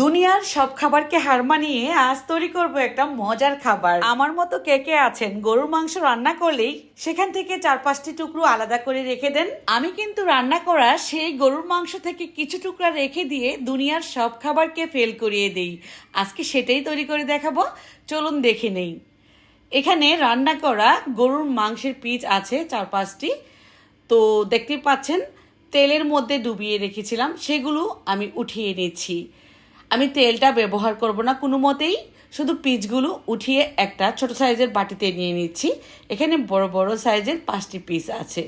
দুনিয়ার সব খাবারকে হার মানিয়ে আজ তৈরি করব একটা মজার খাবার। আমার মতো কে কে আছেন? গরুর মাংস রান্না করলেই সেখান থেকে চার পাঁচটি টুকরো আলাদা করে রেখে দেন। আমি কিন্তু রান্না করা সেই গরুর মাংস থেকে কিছু টুকরা রেখে দিয়ে দুনিয়ার সব খাবারকে ফেল করিয়ে দেই। আজকে সেটাই তৈরি করে দেখাবো। চলুন দেখে নেই। এখানে রান্না করা গরুর মাংসের পিচ আছে চার পাঁচটি। তো দেখতে পাচ্ছেন, তেলের মধ্যে ডুবিয়ে রেখেছিলাম, সেগুলো আমি উঠিয়ে নিচ্ছি। আমি তেলটা ব্যবহার করব না কোনো মতেই। শুধু পিসগুলো উঠিয়ে একটা ছোট সাইজের বাটিতে নিয়ে নিচ্ছি। এখানে বড় বড় সাইজের পাঁচটি পিস আছে।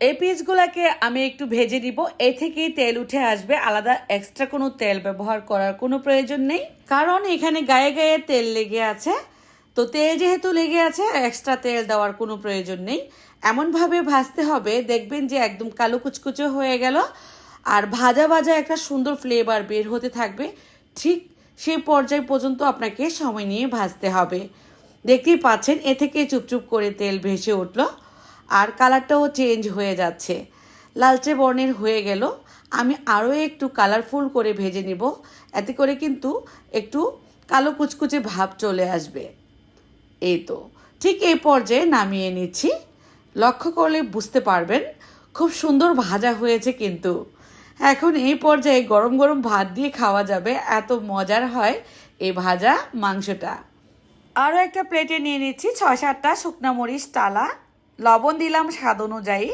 এই পিসগুলোকে আমি একটু ভেজে দিব এ থেকেই তেল উঠে আসবে। আলাদা এক্সট্রা কোনো তেল ব্যবহার করার কোনো প্রয়োজন নেই। কারণ এখানে গায়ে গায়ে তেল লেগে আছে। তো তেল যেহেতু লেগে আছে এক্সট্রা তেল দেওয়ার কোনো প্রয়োজন নেই। এমনভাবে ভাজতে হবে। দেখবেন যে একদম কালো কুচকুচো হয়ে গেল। আর ভাজা ভাজা একটা সুন্দর ফ্লেভার বের হতে থাকবে। ঠিক সেই পর্যায় পর্যন্ত আপনাকে সময় নিয়ে ভাজতে হবে। দেখতেই পাচ্ছেন, এ থেকে চুপচুপ করে তেল ভেসে উঠল আর কালারটাও চেঞ্জ হয়ে যাচ্ছে। লালচে বর্ণের হয়ে গেল। আমি আরও একটু কালারফুল করে ভেজে নেব। এতে করে কিন্তু একটু কালো কুচকুচে ভাব চলে আসবে। এই তো, ঠিক এই পর্যায়ে নামিয়ে নিচ্ছি। লক্ষ্য করলে বুঝতে পারবেন, খুব সুন্দর ভাজা হয়েছে কিন্তু। এখন এই পর্যায়ে গরম গরম ভাত দিয়ে খাওয়া যাবে। এত মজার হয় এই ভাজা মাংসটা। আরও একটা প্লেটে নিয়ে নিচ্ছি ছয় সাতটা শুকনো মরিচ, টালা, লবণ দিলাম স্বাদ অনুযায়ী।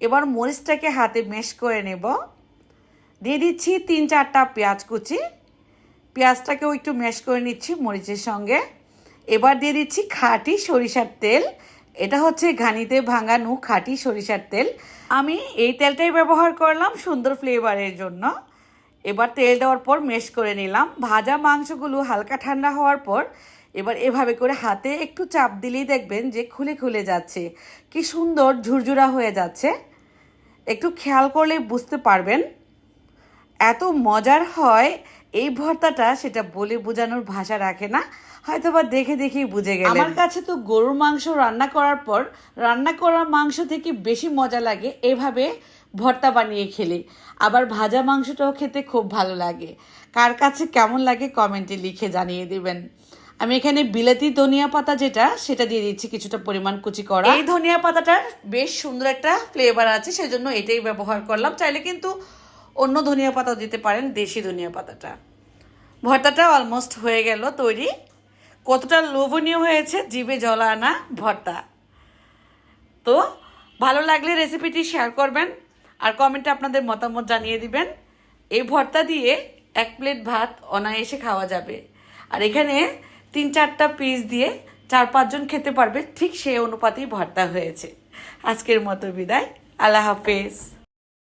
এবার মরিচটাকে হাতে মেশ করে নেব। দিয়ে দিচ্ছি তিন চারটা পেঁয়াজ কুচি। পেঁয়াজটাকেও একটু ম্যাশ করে নিচ্ছি মরিচের সঙ্গে। এবার দিয়ে দিচ্ছি খাঁটি সরিষার তেল। এটা হচ্ছে ঘানিতে ভাঙানো খাঁটি সরিষার তেল। আমি এই তেলটাই ব্যবহার করলাম সুন্দর ফ্লেভারের জন্য। এবার তেল দেওয়ার পর মেশ করে নিলাম। ভাজা মাংসগুলো হালকা ঠান্ডা হওয়ার পর এবার এভাবে করে হাতে একটু চাপ দিলেই দেখবেন যে খুলে খুলে যাচ্ছে। কি সুন্দর ঝুরঝুরা হয়ে যাচ্ছে। একটু খেয়াল করলে বুঝতে পারবেন। এত মজার হয় এই ভর্তাটা সেটা বলে বোঝানোর ভাষা রাখে না হয়তো বা দেখে দেখেই বুঝে গেলেন। আমার কাছে তো গরুর মাংস রান্না করার পর রান্না করা মাংস থেকে বেশি মজা লাগে এভাবে ভর্তা বানিয়ে খেলে। আবার ভাজা মাংসটাও খেতে খুব ভালো লাগে। কার কাছে কেমন লাগে কমেন্টে লিখে জানিয়ে দেবেন। আমি এখানে বিলাতি ধনিয়া পাতা যেটা সেটা দিয়ে দিচ্ছি কিছুটা পরিমাণ কুচি করা। এই ধনিয়া পাতাটার বেশ সুন্দর একটা ফ্লেভার আছে সেজন্য এটাই ব্যবহার করলাম। চাইলে কিন্তু অন্য ধনিয়া পাতা দিতে পারেন দেশি ধনিয়া পাতাটা। ভর্তাটা অলমোস্ট হয়ে গেল তৈরি। কতটা লোভনীয় হয়েছে, জিভে জল আনা ভর্তা। তো ভালো লাগলে রেসিপিটি শেয়ার করবেন, আর কমেন্টে আপনাদের মতামত জানিয়ে দিবেন। এই ভর্তা দিয়ে এক প্লেট ভাত অনায়াসে খাওয়া যাবে। আর এখানে তিন চারটা পিস দিয়ে চার পাঁচজন খেতে পারবে, ঠিক সেই অনুপাতেই ভর্তা হয়েছে। আজকের মতো বিদায়, আল্লাহ হাফেজ।